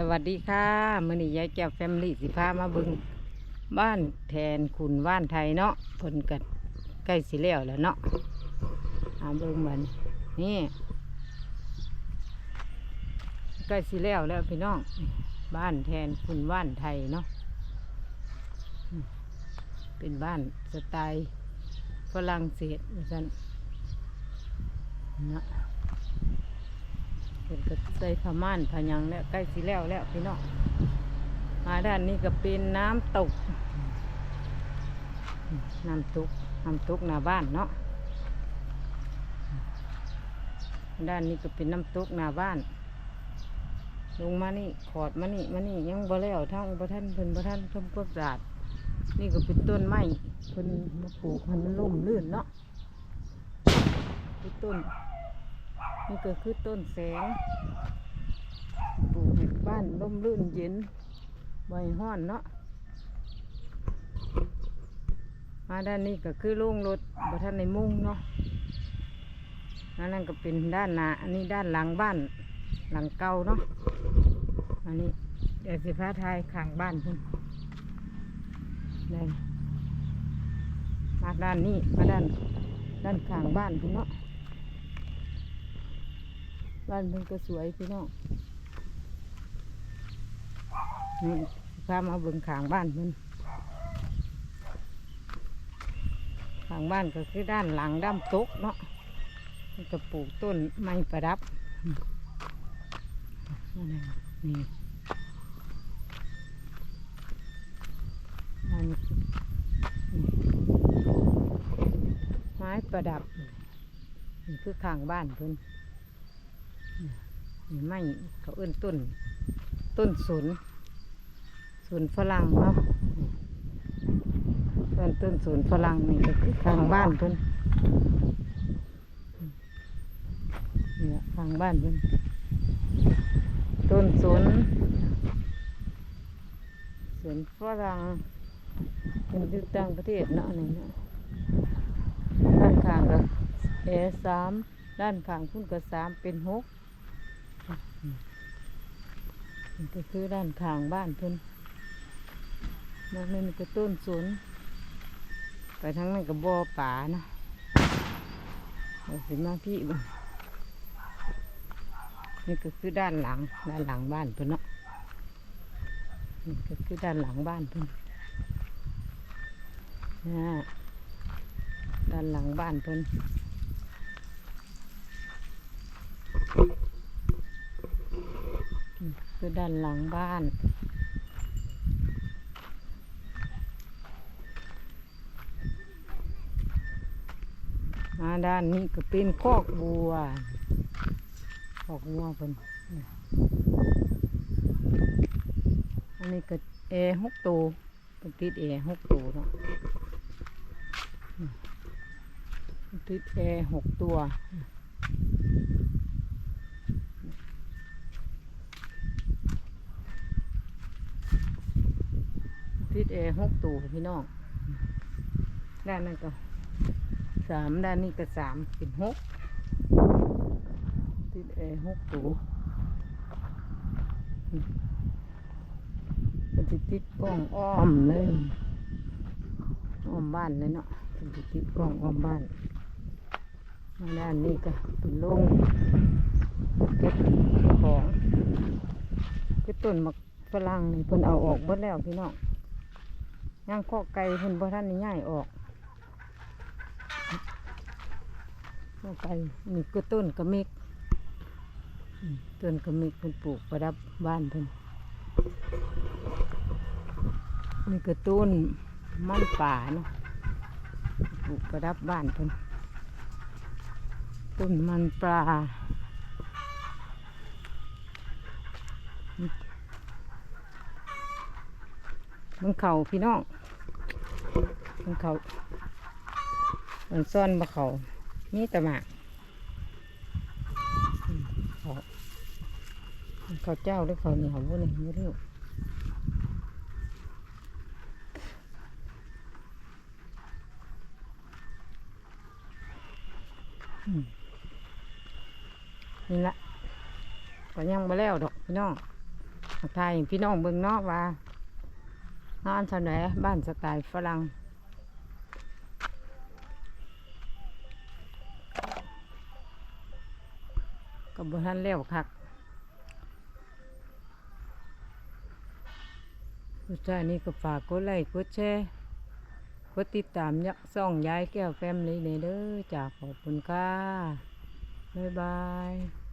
สวัสดีค่ะมื่อนี้ยายแก้วแฟมลี่สิพามาบึงบ้านแทนคุณว่านไทยเนาะเพิ่นกันใกล้สิแล้วแล้วเนาะอาเบิ่งมันนี่ใกล้สิแล้วแล้วพี่น้องบ้านแทนคุณว่านไทยเนาะเป็นบ้านสไตล์ฝรั่งเศสว่าซั่นเนาะ เป็นกระใส่ผ้าม่านผ้าหยังแล้วใกล้สิแล้วแล้วพี่น้องมาด้านนี้ก็เป็นน้ำตก น้ำตกน้ำตกหน้าบ้านเนาะด้านนี้ก็เป็นน้ำตกหน้าบ้าน ลงมานี่ขอดมานี่มานี่ยังบ่แล้วทั้งบ่ท่านเพิ่นบ่ท่านทำความสะอาดนี่ก็เป็นต้นไม้เพิ่นมาปลูกให้มันล่มลื่นเนาะคือต้น นี่ก็คือต้นแสงปลูกให้บ้านร่มรื่นเย็นใบห้อนเนาะมาด้านนี้ก็คือโล่งรถบท่านในมุ้งเนาะอันนั่นก็เป็นด้านหน้าอันนี้ด้านหลังบ้านหลังเก่าเนาะอันนี้เดี๋ยวสิพาทายข้างบ้านเพิ่นได้มาด้านนี้มาด้านด้านข้างบ้านพิ่นเนาะ บ้านเพิ่นก็สวยพี่น้องนี่พามาเบิ่งขางบ้านเพิ่นขางบ้านก็คือด้านหลังด้ามตกเนาะก็ปลูกต้นไม้ประดับ นี่ไม้ประดับ นี่คือข้างบ้านเพิ่น นี่ไม่เขาเอื้นต้น ต้นสนสนฝรั่งเนาะเอื้นต้นสนฝรั่งนี่ก็คือทางบ้านเพิ่นนี่ละทางบ้านเพิ่นต้นสนสวนฝรั่งเป็นอยู่ต่างประเทศเนาะนี่เนาะด้านข้างก็เอสามด้านข้างพุ่นก็สามเป็นหก ก็คือด้านข้างบ้านเพิ่นนั่นนี่ก็ต้นสนไปทั้งนั้นก็บ่อป่านะเดี๋ยวสิมาพี่บิ่งนี่ก็คือด้านหลัง ด้านหลังบ้านเพิ่นเนาะนี่ก็คือด้านหลังบ้านเพิ่นนะด้านหลังบ้านเพิ่น คือด้านหลังบ้านมาด้านนี้ก็เป็นคอกบัวคอกบัวเป็นอันนี้ก็แอร์หกตัวเป็นติดแอร์หกตัวเนาะติดแอร์หกตัว ทิศเอหกตัวพี่น้องด้านนั้นก็สามด้านนี้ก็สามเป็นหกทิศเอหกตัวเป็นสิติดกล้องอ้อมเลยอ้อมบ้านเลยเนาะเป็นสิติดกล้องอ้อมบ้านด้านนี้ก็เป็นโล่งเก็บของคือต้นมะฝรั่งนี่เพิ่นเอาออกหมดแล้วพี่น้อง ย่างข้อไก่เพิ่นบ่ทันนี่ย่ายออกข้อไก่นี่ก็ต้นกระเมกต้นกระเมกเพิ่นปลูกประดับบ้านเพิ่นนี่ก็ต้นมันป่าเนาะปลูกประดับบ้านเพิ่นต้นมันปลา มันเข่าพี่น้องมันเขามันซ่อนมาเขามีแต่หมากเขาเขาเจ้าหรือเขาเหนียวบุนี่ไม่รู้อืมนี่ละก็ยังมาแล้วดอกพี่น้องทายพี่น้องเบิ่งเนาะว่า นอนชาวไหนบ้านสไตล์ฝรั่งก็บ่ทันแล้วคักสุดท้ายนี้ก็ฝากกดไลค์กดแชร์กดติดตามยักซ่องยายแก้วแฟมลี่เด้อจ้าขอบคุณค่ะ บ๊ายบาย